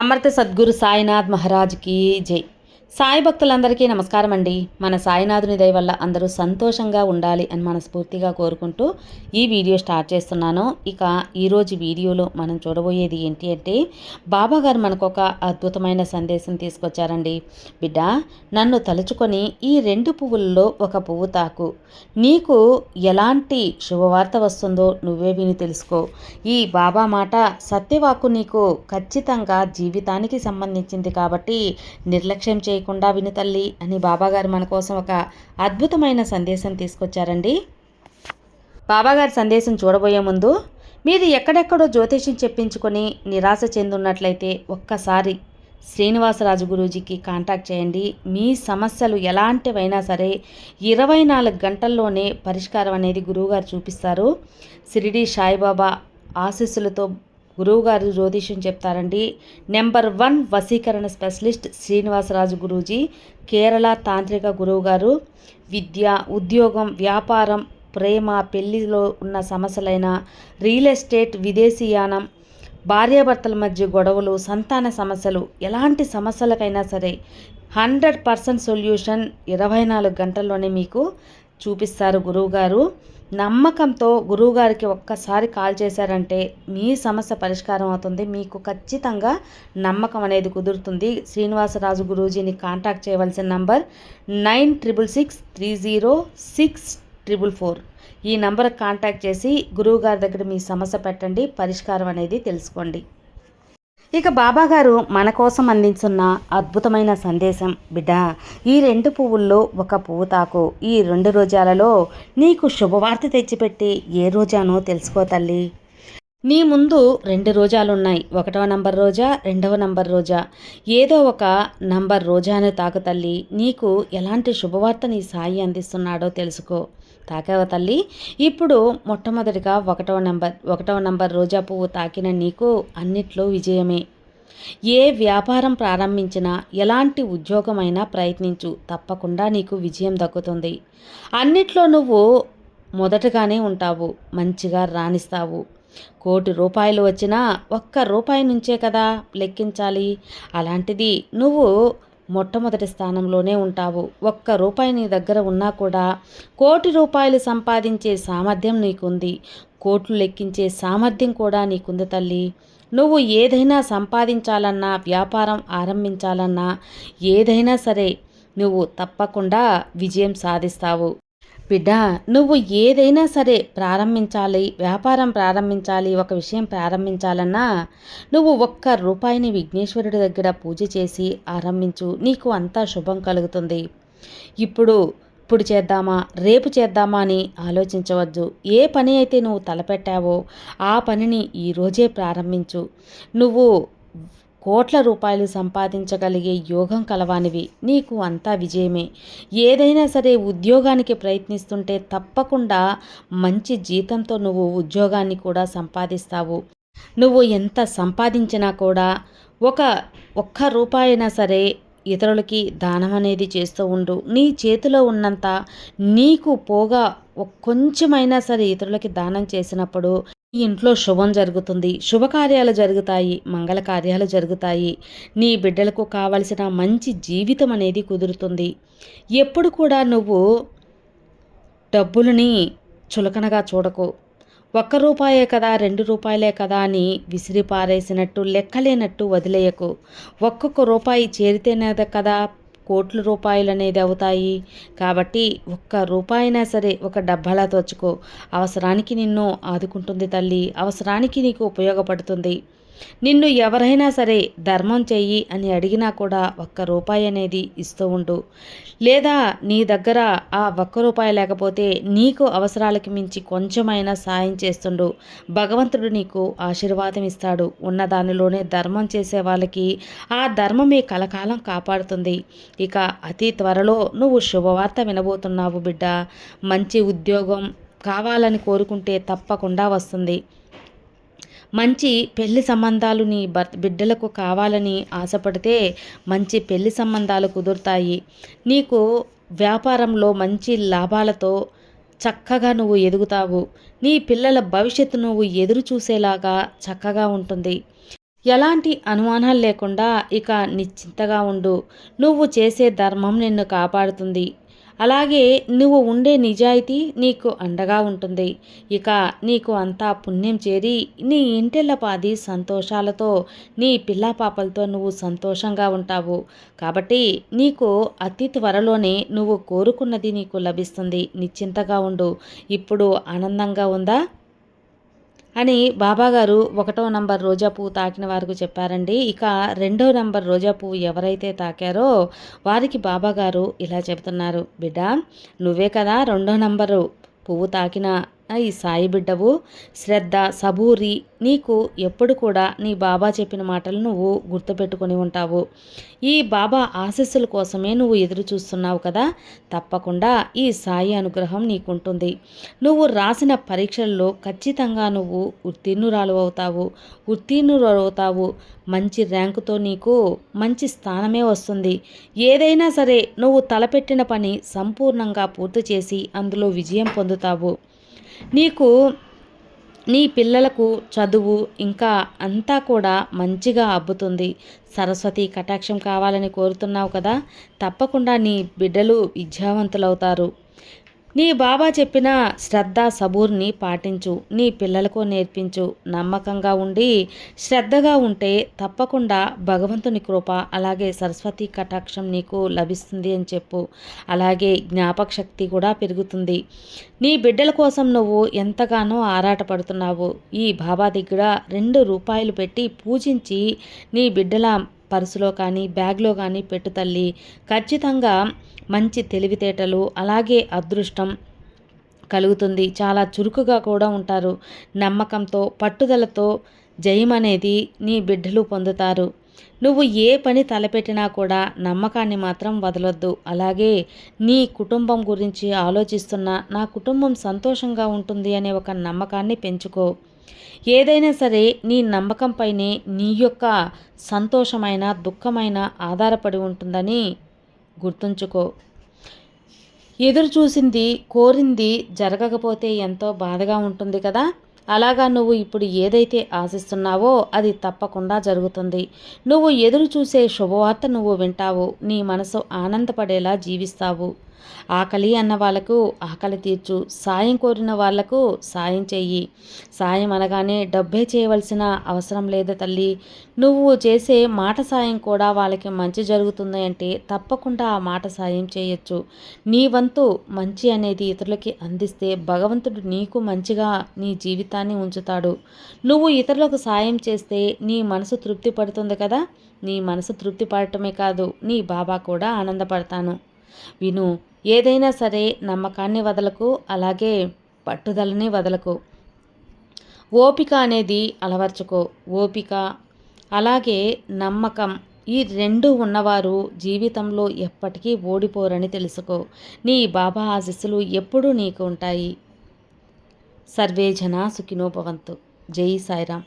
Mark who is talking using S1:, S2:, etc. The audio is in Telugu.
S1: అమృత సద్గురు సాయినాథ్ మహారాజ్కి జై సాయి భక్తులందరికీ నమస్కారం అండి మన సాయినాథుని దయ వల్ల అందరూ సంతోషంగా ఉండాలి అని మనస్ఫూర్తిగా కోరుకుంటూ ఈ వీడియో స్టార్ట్ చేస్తున్నాను. ఇక ఈరోజు వీడియోలో మనం చూడబోయేది ఏంటి అంటే బాబా గారు మనకు ఒక అద్భుతమైన సందేశం తీసుకొచ్చారండి. బిడ్డ నన్ను తలుచుకొని ఈ రెండు పువ్వుల్లో ఒక పువ్వు తాకు. నీకు ఎలాంటి శుభవార్త వస్తుందో నువ్వే విని తెలుసుకో. ఈ బాబా మాట సత్యవాకు నీకు ఖచ్చితంగా జీవితానికి సంబంధించింది కాబట్టి నిర్లక్ష్యం చేయకుండా విని తల్లి అని బాబాగారు మన కోసం ఒక అద్భుతమైన సందేశం తీసుకొచ్చారండి. బాబాగారి సందేశం చూడబోయే ముందు మీరు ఎక్కడెక్కడో జ్యోతిష్యం చెప్పించుకొని నిరాశ చెందున్నట్లయితే ఒక్కసారి శ్రీనివాసరాజు గురూజీకి కాంటాక్ట్ చేయండి. మీ సమస్యలు ఎలాంటివైనా సరే ఇరవై నాలుగు గంటల్లోనే పరిష్కారం అనేది గురువుగారు చూపిస్తారు. షిరిడి సాయిబాబా ఆశీస్సులతో గురువుగారు జ్యోతిష్యం చెప్తారండి. నెంబర్ వన్ వసీకరణ స్పెషలిస్ట్ శ్రీనివాసరాజు గురూజీ కేరళ తాంత్రిక గురువుగారు. విద్య ఉద్యోగం వ్యాపారం ప్రేమ పెళ్ళిలో ఉన్న సమస్యలైన రియల్ ఎస్టేట్ విదేశీయానం భార్యాభర్తల మధ్య గొడవలు సంతాన సమస్యలు ఎలాంటి సమస్యలకైనా సరే హండ్రెడ్ పర్సెంట్ సొల్యూషన్ ఇరవై నాలుగు గంటల్లోనే మీకు చూపిస్తారు గురువుగారు. నమ్మకంతో గురువుగారికి ఒక్కసారి కాల్ చేశారంటే మీ సమస్య పరిష్కారం అవుతుంది. మీకు ఖచ్చితంగా నమ్మకం అనేది కుదురుతుంది. శ్రీనివాసరాజు గురూజీని కాంటాక్ట్ చేయవలసిన number nine triple six three zero six triple four. ఈ నంబర్కి కాంటాక్ట్ చేసి గురువుగారి దగ్గర మీ సమస్య పెట్టండి. పరిష్కారం అనేది తెలుసుకోండి. ఇక బాబాగారు మన కోసం అందించున్న అద్భుతమైన సందేశం బిడ్డ. ఈ రెండు పువ్వుల్లో ఒక పువ్వు తాకు. ఈ రెండు రోజాలలో నీకు శుభవార్త తెచ్చిపెట్టి ఏ రోజానో తెలుసుకో తల్లి. నీ ముందు రెండు రోజాలున్నాయి. ఒకటవ నంబర్ రోజా రెండవ నంబర్ రోజా. ఏదో ఒక నంబర్ రోజాను తాకు తల్లి. నీకు ఎలాంటి శుభవార్త నీ సాయి అందిస్తున్నాడో తెలుసుకో. తాకావ తల్లి? ఇప్పుడు మొట్టమొదటిగా ఒకటవ నంబర్ ఒకటవ నంబర్ రోజా పువ్వు తాకిన నీకు అన్నిట్లో విజయమే. ఏ వ్యాపారం ప్రారంభించినా ఎలాంటి ఉద్యోగమైనా ప్రయత్నించు తప్పకుండా నీకు విజయం దక్కుతుంది. అన్నిట్లో నువ్వు మొదటగానే ఉంటావు మంచిగా రాణిస్తావు. కోటి రూపాయలు వచ్చినా ఒక్క రూపాయి నుంచే కదా లెక్కించాలి. అలాంటిది నువ్వు మొట్టమొదటి స్థానంలోనే ఉంటావు. ఒక్క రూపాయి నీ దగ్గర ఉన్నా కూడా కోటి రూపాయలు సంపాదించే సామర్థ్యం నీకుంది. కోట్లు లెక్కించే సామర్థ్యం కూడా నీకుంది తల్లి. నువ్వు ఏదైనా సంపాదించాలన్నా వ్యాపారం ఆరంభించాలన్నా ఏదైనా సరే నువ్వు తప్పకుండా విజయం సాధిస్తావు. బిడ్డ నువ్వు ఏదైనా సరే ప్రారంభించాలి వ్యాపారం ప్రారంభించాలి ఒక విషయం ప్రారంభించాలన్నా నువ్వు ఒక్క రూపాయిని విఘ్నేశ్వరుడి దగ్గర పూజ చేసి ఆరంభించు నీకు అంతా శుభం కలుగుతుంది. ఇప్పుడు ఇప్పుడు చేద్దామా రేపు చేద్దామా అని ఆలోచించవద్దు. ఏ పని అయితే నువ్వు తలపెట్టావో ఆ పనిని ఈరోజే ప్రారంభించు. నువ్వు కోట్ల రూపాయలు సంపాదించగలిగే యోగం కలవానివి. నీకు అంతా విజయమే. ఏదైనా సరే ఉద్యోగానికి ప్రయత్నిస్తుంటే తప్పకుండా మంచి జీతంతో నువ్వు ఉద్యోగాన్ని కూడా సంపాదిస్తావు. నువ్వు ఎంత సంపాదించినా కూడా ఒక ఒక్క రూపాయైనా సరే ఇతరులకి దానం అనేది చేస్తూ ఉండు. నీ చేతిలో ఉన్నంత నీకు పోగా కొంచెమైనా సరే ఇతరులకి దానం చేసినప్పుడు ఈ ఇంట్లో శుభం జరుగుతుంది. శుభకార్యాలు జరుగుతాయి. మంగళ కార్యాలు జరుగుతాయి. నీ బిడ్డలకు కావలసిన మంచి జీవితం అనేది కుదురుతుంది. ఎప్పుడు కూడా నువ్వు డబ్బులని చులకనగా చూడకు. ఒక్క రూపాయే కదా రెండు రూపాయలే కదా అని విసిరి పారేసినట్టు లెక్కలేనట్టు వదిలేయకు. ఒక్కొక్క రూపాయి చేరితేనే కదా కోట్ల రూపాయలు అనేది అవుతాయి. కాబట్టి ఒక్క రూపాయినా సరే ఒక డబ్బాలా తోచుకో. అవసరానికి నిన్ను ఆదుకుంటుంది తల్లి. అవసరానికి నీకు ఉపయోగపడుతుంది. నిన్ను ఎవరైనా సరే ధర్మం చెయ్యి అని అడిగినా కూడా ఒక్క రూపాయి అనేది ఇస్తూ ఉండు. లేదా నీ దగ్గర ఆ ఒక్క రూపాయి లేకపోతే నీకు అవసరాలకి మించి కొంచెమైనా సాయం చేస్తుండు. భగవంతుడు నీకు ఆశీర్వాదం ఇస్తాడు. ఉన్న దానిలోనే ధర్మం చేసే వాళ్ళకి ఆ ధర్మమే కలకాలం కాపాడుతుంది. ఇక అతి త్వరలో నువ్వు శుభవార్త వినబోతున్నావు బిడ్డ. మంచి ఉద్యోగం కావాలని కోరుకుంటే తప్పకుండా వస్తుంది. మంచి పెళ్ళి సంబంధాలు నీ భర్త బిడ్డలకు కావాలని ఆశపడితే మంచి పెళ్ళి సంబంధాలు కుదురుతాయి. నీకు వ్యాపారంలో మంచి లాభాలతో చక్కగా నువ్వు ఎదుగుతావు. నీ పిల్లల భవిష్యత్తు నువ్వు ఎదురు చూసేలాగా చక్కగా ఉంటుంది. ఎలాంటి అనుమానాలు లేకుండా ఇక నిశ్చింతగా ఉండు. నువ్వు చేసే ధర్మం నిన్ను కాపాడుతుంది. అలాగే నువ్వు ఉండే నిజాయితీ నీకు అండగా ఉంటుంది. ఇక నీకు అంతా పుణ్యం చేరి నీ ఇంటిల్లపాది సంతోషాలతో నీ పిల్ల పాపలతో నువ్వు సంతోషంగా ఉంటావు. కాబట్టి నీకు అతి త్వరలోనే నువ్వు కోరుకున్నది నీకు లభిస్తుంది. నిశ్చింతగా ఉండు. ఇప్పుడు ఆనందంగా ఉందా? అని బాబాగారు ఒకటో నంబర్ రోజా పువ్వు తాకిన వారికి చెప్పారండి. ఇక రెండో నంబర్ రోజా పువ్వు ఎవరైతే తాకారో వారికి బాబాగారు ఇలా చెబుతున్నారు. బిడ్డ నువ్వే కదా రెండో నంబరు పువ్వు తాకిన ఈ సాయి బిడ్డవు శ్రద్ధ సబూరి నీకు ఎప్పుడు కూడా నీ బాబా చెప్పిన మాటలు నువ్వు గుర్తుపెట్టుకొని ఉంటావు. ఈ బాబా ఆశస్సుల కోసమే నువ్వు ఎదురు చూస్తున్నావు కదా? తప్పకుండా ఈ సాయి అనుగ్రహం నీకుంటుంది. నువ్వు రాసిన పరీక్షల్లో ఖచ్చితంగా నువ్వు ఉత్తీర్ణురాలు అవుతావు. ఉత్తీర్ణురాలు అవుతావు మంచి ర్యాంకుతో నీకు మంచి స్థానమే వస్తుంది. ఏదైనా సరే నువ్వు తలపెట్టిన పని సంపూర్ణంగా పూర్తి చేసి అందులో విజయం పొందుతావు. నీకు నీ పిల్లలకు చదువు ఇంకా అంతా కూడా మంచిగా అబ్బుతుంది. సరస్వతి కటాక్షం కావాలని కోరుతున్నావు కదా? తప్పకుండా నీ బిడ్డలు విద్యావంతులవుతారు. నీ బాబా చెప్పిన శ్రద్ధ సబూర్ని పాటించు నీ పిల్లలకు నేర్పించు. నమ్మకంగా ఉండి శ్రద్ధగా ఉంటే తప్పకుండా భగవంతుని కృప అలాగే సరస్వతి కటాక్షం నీకు లభిస్తుంది అని చెప్పు. అలాగే జ్ఞాపక శక్తి కూడా పెరుగుతుంది. నీ బిడ్డల కోసం నువ్వు ఎంతగానో ఆరాటపడుతున్నావు. ఈ బాబా దగ్గర రెండు రూపాయలు పెట్టి పూజించి నీ బిడ్డల పర్సులో కానీ బ్యాగ్లో కానీ పెట్టు తల్లి. ఖచ్చితంగా మంచి తెలివితేటలు అలాగే అదృష్టం కలుగుతుంది. చాలా చురుకుగా కూడా ఉంటారు. నమ్మకంతో పట్టుదలతో జయం అనేది నీ బిడ్డలు పొందుతారు. నువ్వు ఏ పని తలపెట్టినా కూడా నమ్మకాన్ని మాత్రం వదలొద్దు. అలాగే నీ కుటుంబం గురించి ఆలోచిస్తున్న నా కుటుంబం సంతోషంగా ఉంటుంది అనే ఒక నమ్మకాన్ని పెంచుకో. ఏదైనా సరే నీ నమ్మకంపైనే నీ యొక్క సంతోషమైన దుఃఖమైన ఆధారపడి ఉంటుందని గుర్తుంచుకో. ఎదురు చూసింది కోరింది జరగకపోతే ఎంతో బాధగా ఉంటుంది కదా. అలాగా నువ్వు ఇప్పుడు ఏదైతే ఆశిస్తున్నావో అది తప్పకుండా జరుగుతుంది. నువ్వు ఎదురు చూసే శుభవార్త నువ్వు వింటావు. నీ మనసు ఆనందపడేలా జీవిస్తావు. ఆకలి అన్న వాళ్ళకు ఆకలి తీర్చు. సాయం కోరిన వాళ్ళకు సాయం చెయ్యి. సాయం అనగానే డబ్బే చేయవలసిన అవసరం లేదు తల్లి? నువ్వు చేసే మాట సాయం కూడా వాళ్ళకి మంచి జరుగుతుంది అంటే తప్పకుండా ఆ మాట సాయం చేయొచ్చు. నీ వంతు మంచి అనేది ఇతరులకి అందిస్తే భగవంతుడు నీకు మంచిగా నీ జీవితాన్ని ఉంచుతాడు. నువ్వు ఇతరులకు సాయం చేస్తే నీ మనసు తృప్తి పడుతుంది కదా? నీ మనసు తృప్తి పడటమే కాదు నీ బాబా కూడా ఆనందపడతాను. విను ఏదైనా సరే నమ్మకాన్ని వదలకు అలాగే పట్టుదలని వదలకు. ఓపిక అనేది అలవర్చుకో. ఓపిక అలాగే నమ్మకం ఈ రెండు ఉన్నవారు జీవితంలో ఎప్పటికీ ఓడిపోరని తెలుసుకో. నీ బాబా ఆశస్సులు ఎప్పుడూ నీకు ఉంటాయి. సర్వే జనా సుఖినోపవంతు జై సాయిరామ్.